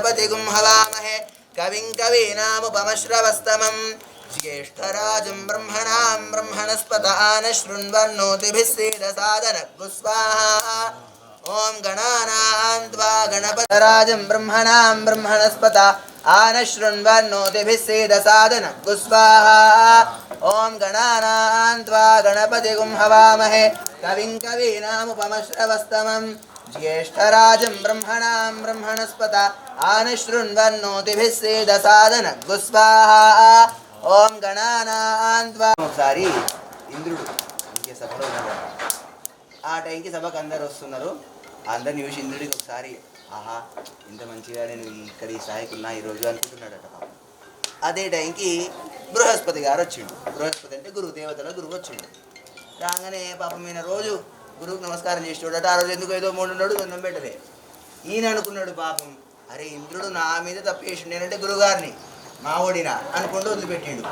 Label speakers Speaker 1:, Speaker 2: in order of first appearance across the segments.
Speaker 1: गणपतिगुं हवामहे कविं कवीनामुपमश्रवस्तमं ज्येष्ठराजं ब्रह्मणां ब्रह्मणस्पदान् शृण्वन्नोतिभिः सीदसादनगुस्वाहा ॐ गणानां त्वा गणपतराजं ब्रह्मणां ब्रह्मणस्पता आनशृण्वन्नोतिभिः सीदसादनगुस्वाहा ॐ गणानां त्वा गणपतिगुं हवामहे कविं कवीनामुपमश्रवस्तमम् త్వా గణపతిగుం హవామహే కవిం కవీనాముపమశ్రవస్తమం జ్యేష్ఠరాజం బ్రహ్మణాం బ్రహ్మణస్పత ఆన శృణ్వన్నోతిభిः सीदसादनग्गु स्वाहा ఓం గణానాన్ త్వా ఒకసారి ఇంద్రుడు ఇంకే సభలో ఉన్నాడు ఆ టైంకి సభకు అందరు వస్తున్నారు అందరిని చూసి ఇంద్రుడికి ఒకసారి ఆహా ఇంత మంచిగా నేను ఇక్కడ ఈ స్థాయికి ఉన్నా ఈరోజు అనుకుంటున్నాడట పాపం. అదే టైంకి బృహస్పతి గారు వచ్చిండు బృహస్పతి అంటే గురువు దేవతల గురువు వచ్చిండు రాగానే పాపం ఈయన రోజు గురువుకి నమస్కారం చేసేవాడట ఆ రోజు ఎందుకు ఏదో మూడు ఉన్నాడు దండం పెట్టలే. ఈయన అనుకున్నాడు పాపం అరే ఇంద్రుడు నా మీద తప్పేసిండు నేనంటే గురుగారిని మా అనుకుంటూ వదిలిపెట్టిండు.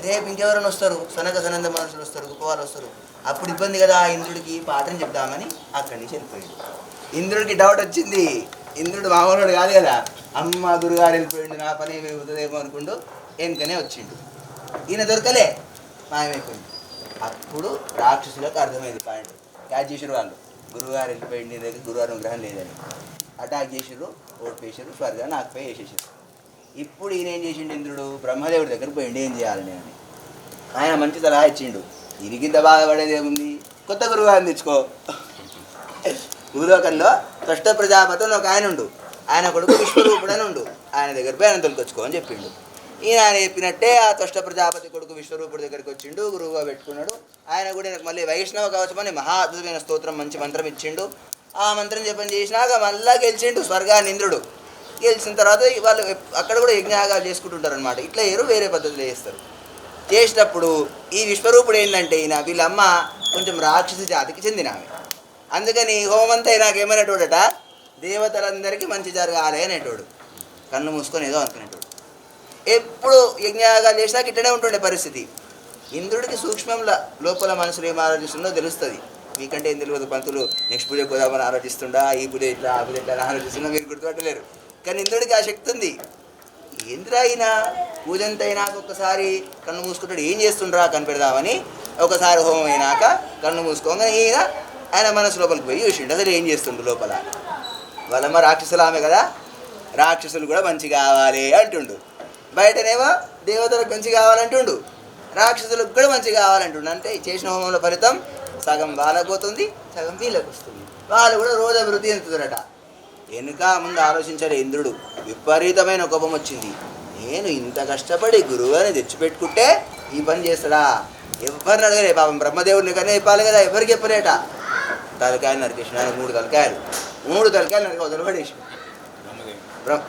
Speaker 1: రేపు ఇంకెవరైనా వస్తారు? సనక సనంద మనుషులు వస్తారు గొప్పవాళ్ళు వస్తారు. అప్పుడు ఇబ్బంది కదా ఆ ఇంద్రుడికి పాఠం చెప్దామని అక్కడి నుంచి వెళ్ళిపోయాడు. ఇంద్రుడికి డౌట్ వచ్చింది. ఇంద్రుడు మామూలుడు కాదు కదా. అమ్మ గురుగారు వెళ్ళిపోయిండు నా పని ఏమి అవుతుందేమో అనుకుంటూ వెనుకనే వచ్చిండు. ఈయన దొరకలే. మాయమైపోయింది. అప్పుడు రాక్షసులకు అర్థమైంది పాయింట్. క్యాచ్ చేసారు వాళ్ళు. గురువుగారు వెళ్ళిపోయింది దగ్గర గురువారం గ్రహం లేదని. అటాక్ చేసారు ఓడిపేసారు స్వర్గాన్ని ఆకుపోయి వేసేసారు ఇప్పుడు ఈయన ఏం చేసిండు ఇంద్రుడు? బ్రహ్మదేవుడి దగ్గర పోయిండు ఏం చేయాలి నేను అని. ఆయన మంచి సలహా ఇచ్చిండు. ఇరిగింత బాధపడేది ఏముంది? కొత్త గురువుగారిని తెచ్చుకో. భూలోకంలో కష్ట ప్రజాపతి ఒక ఆయన ఉండు. ఆయన కొడుకు విశ్వరూపుడు అని ఉండు. ఆయన దగ్గర పోయి ఆయన తొలికొచ్చుకో అని చెప్పిండు. ఈయన ఆయన చెప్పినట్టే ఆ తుష్ట ప్రజాపతి కొడుకు విశ్వరూపుడి దగ్గరికి వచ్చిండు గురువుగా పెట్టుకున్నాడు. ఆయన కూడా మళ్ళీ వైష్ణవ కవచమని మహా అద్భుతమైన స్తోత్రం మంచి మంత్రం ఇచ్చిండు. ఆ మంత్రం జపం చేసినాక మళ్ళా గెలిచిండు స్వర్గానింద్రుడు. గెలిచిన తర్వాత వాళ్ళు అక్కడ కూడా యజ్ఞాగాలు చేసుకుంటుంటారు అనమాట ఇట్లా ఏరు వేరే పద్ధతిలో చేస్తారు. చేసినప్పుడు ఈ విశ్వరూపుడు ఏంటంటే ఈయన వీళ్ళమ్మ కొంచెం రాక్షసి జాతికి చెందిన ఆమె అందుకని హోమంతా నాకేమనేటోడట దేవతలందరికీ మంచి జరగాలి అనేటోడు. కన్ను మూసుకొని ఏదో అనుకునేటోడు. ఎప్పుడు యజ్ఞయాగాలు చేసినాక ఇట్లనే ఉంటుండే పరిస్థితి. ఇంద్రుడికి సూక్ష్మంలో లోపల మనసులో ఏం ఆలోచిస్తుందో తెలుస్తుంది. మీకంటే ఏం తెలియదు పంతులు నెక్స్ట్ పూజ కోదామని ఆలోచిస్తుండా ఈ పూజ ఇట్లా ఆ పూజ ఇట్లా అని మీరు గుర్తుపట్టలేరు. కానీ ఇంద్రుడికి ఆ శక్తి ఉంది. ఏంద్రా అయినా పూజ అంతా అయినాక ఒక్కసారి కన్ను మూసుకుంటాడు ఏం చేస్తుండ్రా కనిపెడదామని ఒకసారి హోమం అయినాక కన్ను మూసుకోగానే ఈయన ఆయన మనసు లోపలికి పోయి చూసిండు అసలు ఏం చేస్తుండు లోపల? వాళ్ళమ్మ రాక్షసులు ఆమె కదా? రాక్షసులు కూడా మంచి కావాలి అంటుండు. బయటనేమో దేవతలకు మంచి కావాలంటుండు రాక్షసులకు కూడా మంచి కావాలంటుండు. అంటే చేసిన హోమంలో ఫలితం సగం వాళ్ళకు పోతుంది సగం వీళ్ళకి వస్తుంది వాళ్ళు కూడా రోజు అభివృద్ధి చెందుతారట. వెనుక ముందు ఆలోచించాడు ఇంద్రుడు. విపరీతమైన కోపం వచ్చింది. నేను ఇంత కష్టపడి గురువుని తెచ్చిపెట్టుకుంటే ఈ పని చేస్తాడా? ఎవరిని అడగలే? పాపం బ్రహ్మదేవుడిని కన్నా చెప్పాలి కదా ఎవరికి చెప్పలేట? తలకాయలు నరికేసిన మూడు తలకాయలు. మూడు తలకాయలు నరిక వదిలిపడేసి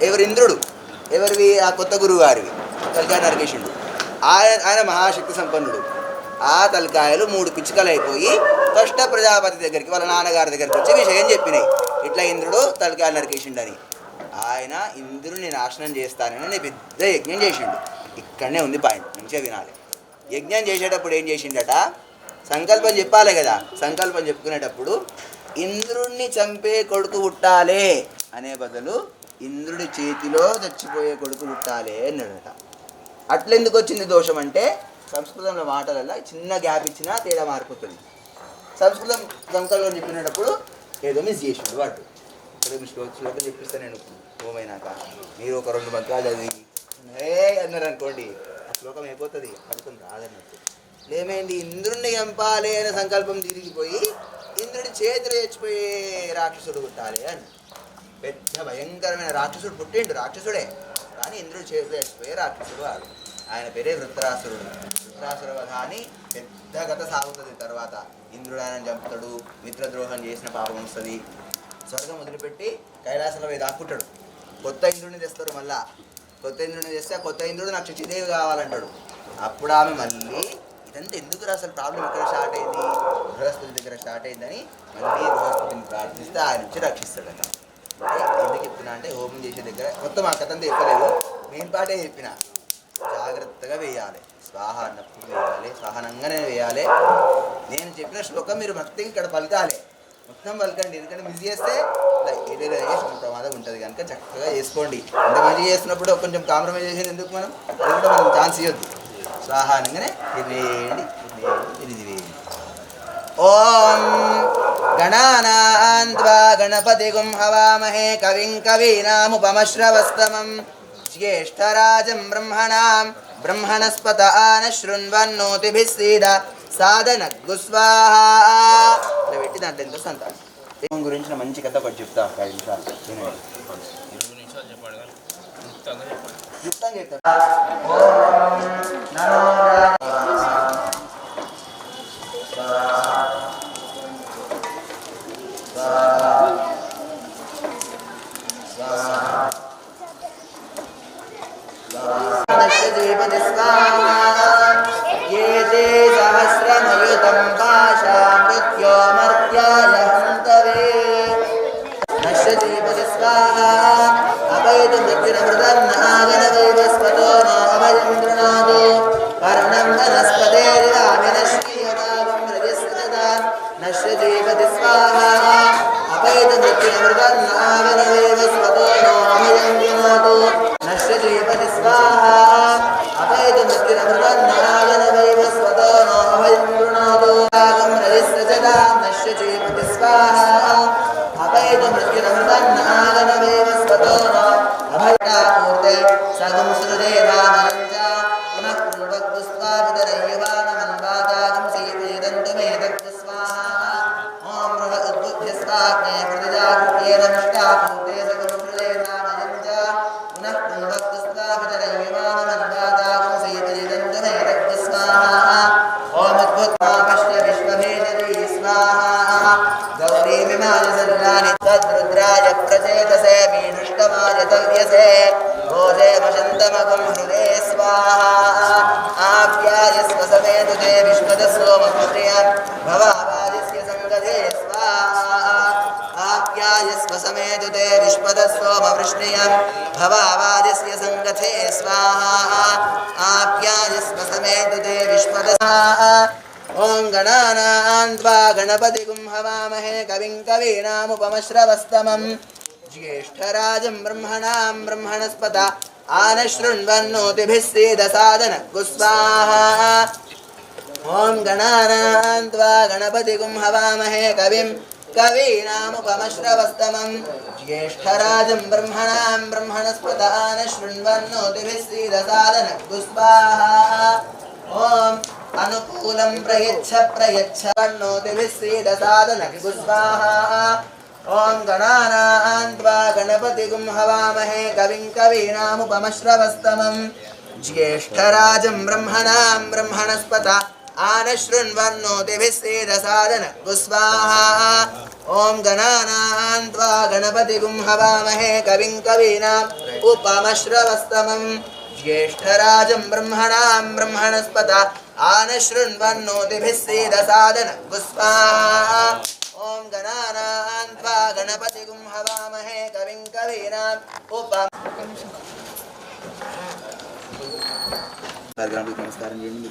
Speaker 1: ఎవరు? ఇంద్రుడు. ఎవరివి? ఆ కొత్త గురువు గారివి తలకాయ నరికేసిండు ఆయన ఆయన మహాశక్తి సంపన్నుడు. ఆ తలకాయలు మూడు పిచ్చుకలు అయిపోయి కష్ట ప్రజాపతి దగ్గరికి వాళ్ళ నాన్నగారి దగ్గరికి వచ్చి విషయం చెప్పినాయి. ఇట్లా ఇంద్రుడు తలకాయలు నరికేసిండని ఆయన ఇంద్రుడిని నాశనం చేస్తానని పెద్ద యజ్ఞం చేసిండు. ఇక్కడనే ఉంది పాయింట్. మంచిగా వినాలి. యజ్ఞం చేసేటప్పుడు ఏం చేసిండట? సంకల్పం చెప్పాలి కదా. సంకల్పం చెప్పుకునేటప్పుడు ఇంద్రుణ్ణి చంపే కొడుకు పుట్టాలే అనే బదులు ఇంద్రుడి చేతిలో చచ్చిపోయే కొడుకు పుట్టాలే అన్నాడట. అట్లెందుకు వచ్చింది దోషం అంటే సంస్కృతంలో మాటలలో చిన్న గ్యాప్ ఇచ్చినా తేడా మారిపోతుంది. సంస్కృతం సంకల్పం చెప్పినప్పుడు ఏదో మిస్ చేసిండు వాడు. ఇక్కడ మీ శ్లోక శ్లోకం నేను. ఓమైనాక మీరు ఒక రెండు మంత్రాలు చదివి ఏ అన్నారు అనుకోండి ఆ శ్లోకం అయిపోతుంది అర్థం రాదన్నట్టు. ఏమైంది? ఇంద్రుణ్ణి చంపాలి అనే సంకల్పం తిరిగిపోయి ఇంద్రుడి చేతులు చచ్చిపోయే రాక్షసుడు కుట్టాలి అని పెద్ద భయంకరమైన రాక్షసుడు పుట్టిండు రాక్షసుడే. కానీ ఇంద్రుడు చేతులు రాక్షసుడు వాడు ఆయన పేరే వృత్రాసురుడు. వృత్రాసుర వధ అని పెద్ద కథ సాగుతుంది. తర్వాత ఇంద్రుడు ఆయన చంపుతాడు మిత్రద్రోహం చేసిన పాపం వస్తుంది. స్వర్గం వదిలిపెట్టి కైలాసంలో పోయి దాక్కుంటాడు. కొత్త ఇంద్రుడిని తెస్తారు మళ్ళా. కొత్త ఇంద్రుడిని తెస్తే కొత్త ఇంద్రుడు నాకు శచిదేవి కావాలంటాడు. అప్పుడు ఆమె మళ్ళీ ఇదంతా ఎందుకు అసలు ప్రాబ్లం ఇక్కడ స్టార్ట్ అయింది? బృహస్పతి దగ్గర స్టార్ట్ అయిందని మళ్ళీ బృహస్పతిని ప్రార్థిస్తే ఆయన రక్షిస్తాడు రక్షిస్తాడట. ఎందుకు చెప్తున్నా అంటే హోమం చేసే దగ్గర మొత్తం ఆ కథ చెప్పలేదు. మెయిన్ పాటే చెప్పిన. జాగ్రత్తగా వేయాలి. స్వాహ అన్నప్పుడు వేయాలి. సహనంగానే వేయాలి. నేను చెప్పిన శ్లోకం మీరు మొత్తం ఇక్కడ పలకాలి. మొత్తం పలకండి. ఎందుకంటే మిస్ చేస్తే ఏదైనా చేసిన ప్రమాదం ఉంటుంది. కనుక చక్కగా చేసుకోండి. ఇంత మంచి చేసినప్పుడు కొంచెం కాంప్రమైజ్ చేసేది ఎందుకు మనం? అది కూడా మనం ఛాన్స్ ఇవ్వద్దు. స్వాహానంగానే ఇది వేయండి ఇది వేయండి ఇది వేయండి ఓం గణానాన్వా గణపతిగుం హవామహే కవిం కవీనాముపమశ్రవస్తమం జ్యేష్ఠరాజం బ్రహ్మణాం బ్రహ్మణస్పత ఆన శృణ్వన్నోతిభిः సీద సాధన గుస్వాహా ఇలా పెట్టి దాంట్లో ఎంత సంతానం దేవుని గురించి మంచి కథ ఒకటి చెప్తా ఒక ఐదు నిమిషాలు వినండి.
Speaker 2: ఇరవై నిమిషాలు చెప్పాడు కానీ క్లుప్తంగా చెప్పాడు
Speaker 1: క్లుప్తంగా చెప్తా ఓం నమో दशदीपति स्वाहा ये ते सहस्रमयुतं पाशा मृत्योमर्त्याय हन्तवे नश्यदीपति स्वाहा अपैतु मृत्युरमृतन्नागनदैवस्वतो జీవతి స్వాహ. అభయదమృతిరమృతన్న स्वाहा आप्यायस्व समेतु ते विश्वदसोमपुत्र्य भवावादिस्य सङ्गते स्वाहा। आप्यायस्व समेतु ते विश्वदसोमवृष्णियं भवावादिस्य सङ्गते स्वाहा। आप्यायस्व समेतु ते विश्वदसाहा ॐ गणानां त्वा गणपतिगुं हवामहे कविं कवीनामुपमश्रवस्तमं ज्येष्ठराजं ब्रह्मणां ब्रह्मणस्पत आनशृण्वन्नोतिभिः सीदसादन गुस्वाहा ॐ गणानां त्वा गणपतिगुं हवामहे कविं कवीनामुपमश्रवस्तमं ज्येष्ठराजं ब्रह्मणां ब्रह्मणस्पत आनशृण्वन्नोतिभिः सीदसादन गुस्वाहा ॐ अनुकूलं प्रयच्छ प्रयच्छ वन्नोतिभिः सीदसादन गुस्वाहा ॐ गणानां त्वा गणपतिगुं हवामहे कविं कवीनामुपमश्रवस्तमं ज्येष्ठराजं ब्रह्मणां ब्रह्मणस्पत आनशृण्वन्नोतिभिः सीदसादन गुस्वाहा ॐ गणानां त्वा गणपतिगुं हवामहे कविं कवीनाम् उपमश्रवस्तमं ज्येष्ठराजं ब्रह्मणां ब्रह्मणस्पत आनशृण्वन्नोतिभिः सीदसादन गुस्वाहा ॐ गणानां त्वा गणपतिगुं हवामहे कविं कवीनाम् उप నమస్కారం చేయండి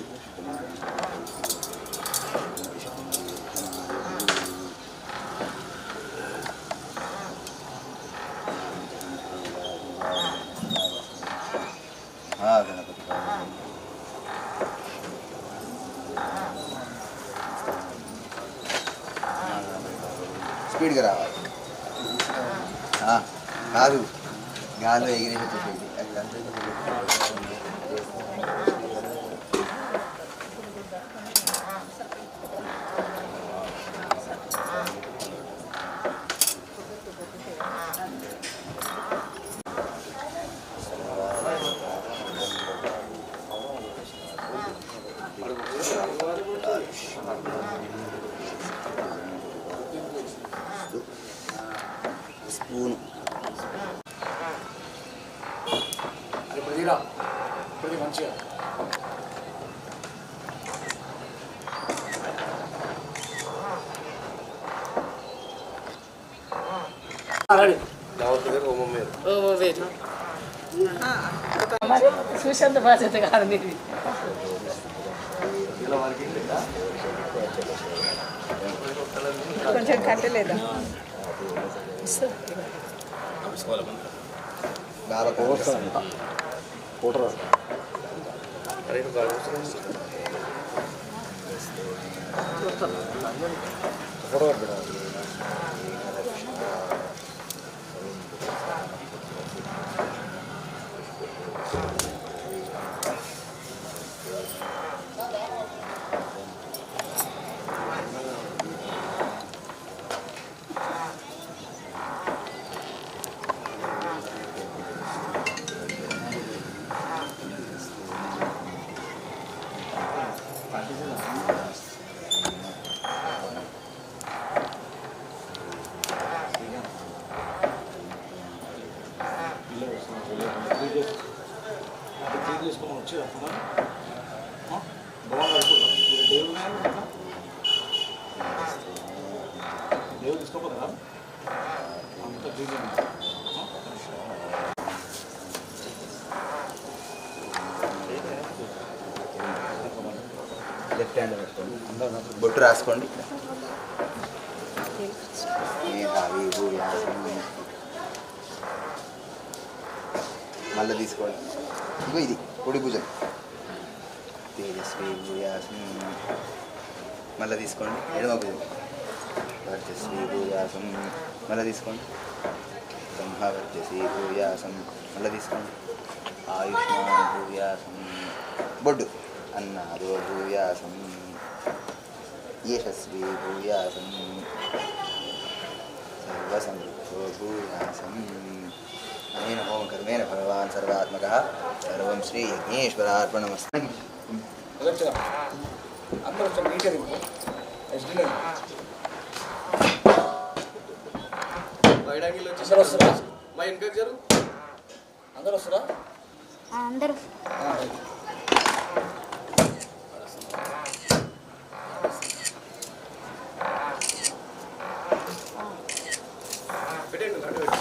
Speaker 1: గణపతి స్పీడ్గా రావాలి. ఆ, కాదు. గాల్లో ఎగిరేసేది
Speaker 3: మంచిగా రెడీ
Speaker 4: బాధ్యత కాదు కొంచెం కట్టలేదా
Speaker 2: తీసుకోవాలి
Speaker 3: Hari kalau Forward. దేవుడు తీసుకోపోతారా అంత
Speaker 1: లెఫ్ట్ హ్యాండ్ పెట్టుకోండి బొట్టు రాసుకోండి. మళ్ళీ తీసుకోండి. ఇగో ఇది పొడి భుజం. తేజస్వి భూయాసం మళ్ళీ తీసుకోండి. ఎడమ భుజం. వర్చస్వి భూయాసం. మళ్ళీ తీసుకోండి. బ్రహ్మవర్చసి భూయాసం. మళ్ళీ తీసుకోండి. ఆయుష్మాన్ భూయాసం. బొడ్డు. అన్నాదో భూయాసం. యశస్వి భూయాసం. సర్వసమృద్ధో భూయాసం. అనేన ఓం కర్మేణ భగవాన్ సర్వాత్మక. సర్వం శ్రీ యజ్ఞేశ్వరార్పణమస్తు.
Speaker 3: అదొచ్చా అందరూ
Speaker 5: మా
Speaker 3: అందరూ వస్తారా?
Speaker 6: అందరూ.
Speaker 3: ఆ, రైట్.
Speaker 5: పెట్టండి గంట పెట్టండి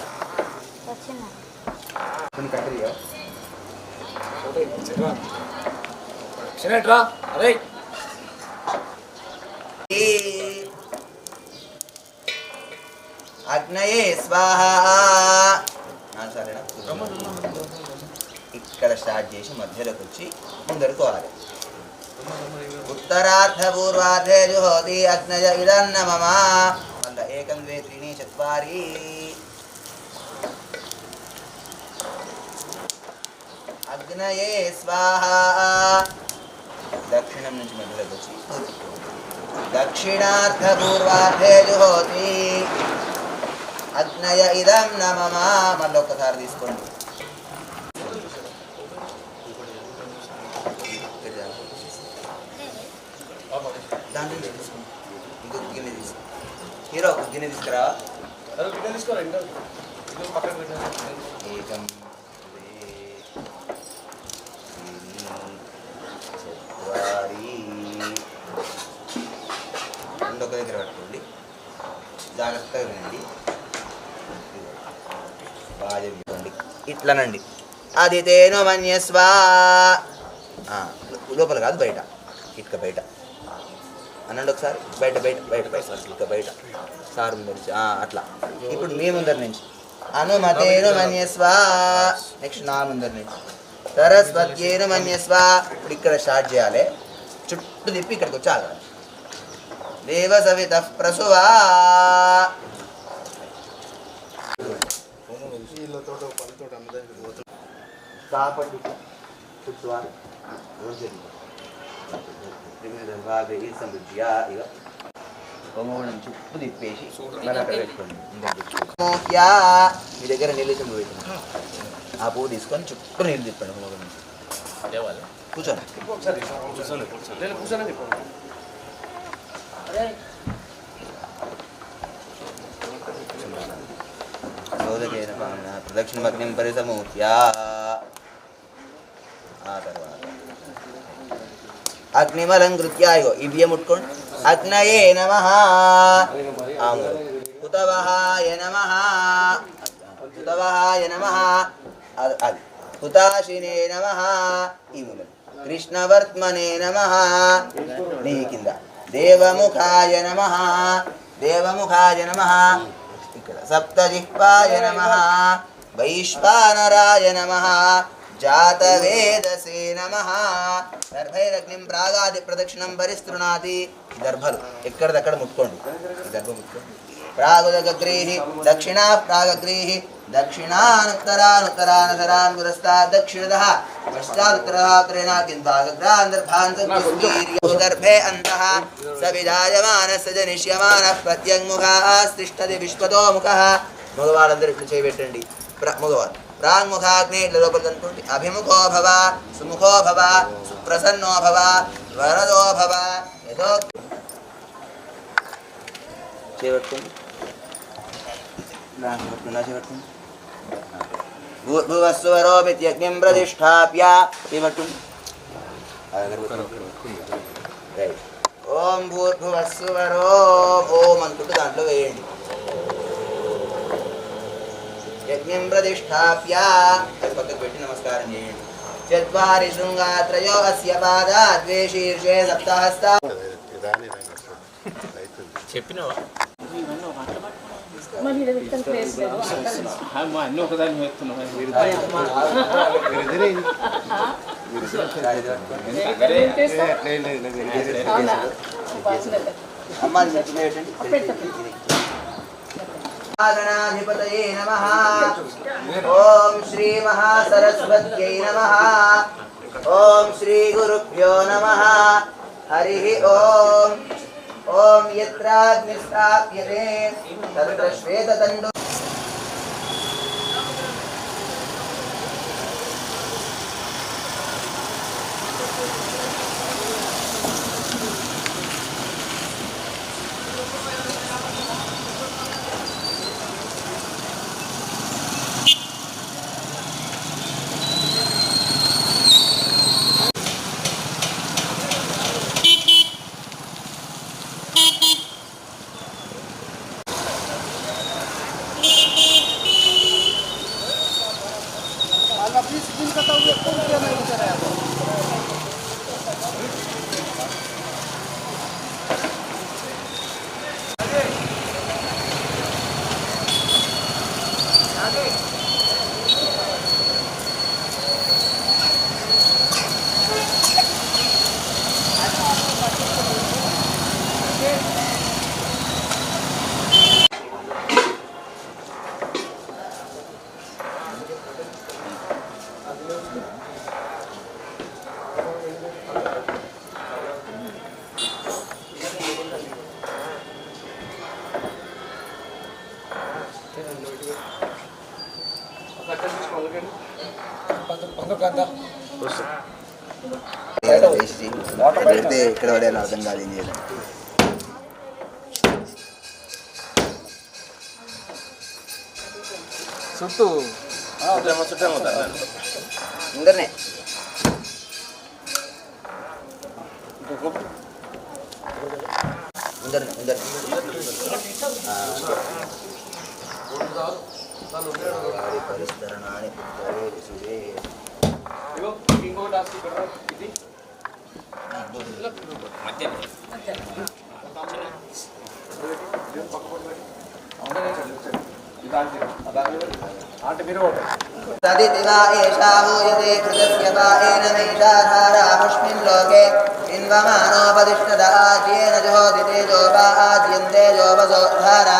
Speaker 6: వచ్చిన
Speaker 1: కొన్ని కట్టరియా
Speaker 3: ఫోటో ఇచ్చారా చిన్నట్రా అరే
Speaker 1: అగ్నయే స్వాహ. సరేనా ఇక్కడ స్టార్ట్ చేసి మధ్యలోకి వచ్చి ముందరకు పోవాలి. ఉత్తరార్ధ పూర్వార్ధే జుహోతి అగ్నజ ఇదన్న మమ మళ్ళా ఏకం ద్వే త్రీణి చత్వారి. అగ్నయే స్వాహ. దక్షిణం నుంచి మధ్యలోకి వచ్చి దక్షిణార్థ పూర్వార్ధే జుహోతి. అగ్నయ ఇదం నమమ. మళ్ళీ ఒక్కసారి తీసుకోండి. తీసుకోండి. ఇంకొక గిన్నె తీసుకో. హీరో ఒక గిన్నె తీసుకురా
Speaker 5: అరే గిన్నె తీసుకోరా ఇంకా? ఇది పక్కన పెట్టండి
Speaker 1: ఏకం రెండు ఒక దగ్గర పట్టుకోండి. జాగ్రత్తగా వినండి. ఇట్లనండి. అది తేను మన్యస్వా లోపల కాదు బయట. ఇటుక బయట. అనండి ఒకసారి బయట బయట బయట బయట ఇటుక బయట. సార్ ముందర నుంచి అట్లా. ఇప్పుడు మీ ముందర నుంచి. అనుమతేను మన్యస్వా. నెక్స్ట్ నా ముందర నుంచి. సరస్వత్యేను మన్యస్వా. ఇప్పుడు ఇక్కడ స్టార్ట్ చేయాలి. చుట్టూ తిప్పి ఇక్కడికి వచ్చి ఆగాలి దేవ సవిత ప్రసువా. కాపండి చుట్టువారు ఈ సమృద్ధియా ఇక కొమ్మగూడెం చుట్టూ తిప్పేసి మళ్ళీ అక్కడ పెట్టుకోండి మోహ్యా మీ దగ్గర నీళ్ళు చెంబు పెట్టండి ఆ పువ్వు తీసుకొని చుట్టూ నీళ్ళు తిప్పండి కొమ్మగూడెం
Speaker 2: లేవాలి
Speaker 1: కూర్చోండి
Speaker 3: ఒకసారి
Speaker 5: నేను కూర్చొని చెప్పండి
Speaker 1: సోదకేన పావన ప్రదక్షిణమగ్నిం పరిసమూర్త్యా ಅಗ್ನಿಮಲಂಕೃತ್ಯಾಯೋ ಇವ್ಯ ಮುಟ್ಕೊಂಡು ಅಗ್ನಯೇ ನಮಃ ಕುತವಹಾಯ ನಮಃ ಕುತವಹಾಯ ನಮಃ ಅದು ಕುತಾಶಿನೇ ನಮಃ ಈ ಮೂಲಕ ಕೃಷ್ಣವರ್ತ್ಮನೇ ನಮಃ ನೀಕಿಂದ ದೇವಮುಖಾಯ ನಮಃ ದೇವಮುಖಾಯ ನಮಃ ಸಪ್ತಜಿಹ್ವಾಯ ನಮಃ ವೈಶ್ವಾನರಾಯ ನಮಃ జాతవేదసే నమ. దర్భైరగ్నిం ప్రాగాది ప్రదక్షిణం పరిస్తృణాతి. ఈ దర్భలు ఎక్కడిదక్కడ ముట్టుకోండి. ఈ దర్భ ముట్టుకోండి ప్రాగుదగ్రీహి దక్షిణా ప్రాగగ్రీహి దక్షిణానుత్తరానుత్తరానుతరాన్ పురస్తా దక్షిణద. పశ్చాదుత్తరः త్రేణాకిం భాగగ్రాన్ దర్భాన్ దర్భే అంతః. స విజాయమానः స జనిష్యమానः విశ్వతో ముఖः మగవాళ్ళందరూ ఇట్లు చేయబెట్టండి ప్ర సుప్రసన్నో భవ వరదో భవ యథో చేపట్టుకోండి ఇలా చేపట్టుకోండి భూర్భువస్వరోమిత్యగ్నిం ప్రతిష్టాప్య. చేపట్టుకోండి రైట్ ఓం భూర్భువస్సువరో ఓం అనుకుంటూ దాంట్లో వేయండి. యజ్ఞం ప్రతిష్టాప్య అది పక్కకు పెట్టి నమస్కారం చేయండి చత్వారి శృంగాత్రయో అస్య పాదా ద్వే శీర్షే సప్తహస్తా
Speaker 2: చెప్పినావా అన్ని ఒకదాన్ని.
Speaker 1: అమ్మ గణాధిపతయే నమ. ఓం శ్రీ మహాసరస్వత్యై నమ. ఓం శ్రీ గురుభ్యో నమ. హరి ఓం. ఓం యత్రాగ్నిస్థాప్యతే. తత్ర శ్వేతతండు
Speaker 3: పందుకంతా
Speaker 1: పెడితే ఇక్కడ పడేలా అర్థం కాదు ఏం చేయాలి
Speaker 3: చుట్టూ
Speaker 1: ముందరనే ముందరనే ముందరనే పరిస్థరణాన్ని పుత్రవే విసుడే తదిదివా ఏషా భూయతే కృతస్య వాయేన మేషాధారాముష్మిల్లోకే ఇన్వమానోపదిష్టద ఆజ్యేన జోదితే జోపా ఆజ్యంతే జోపజోధారా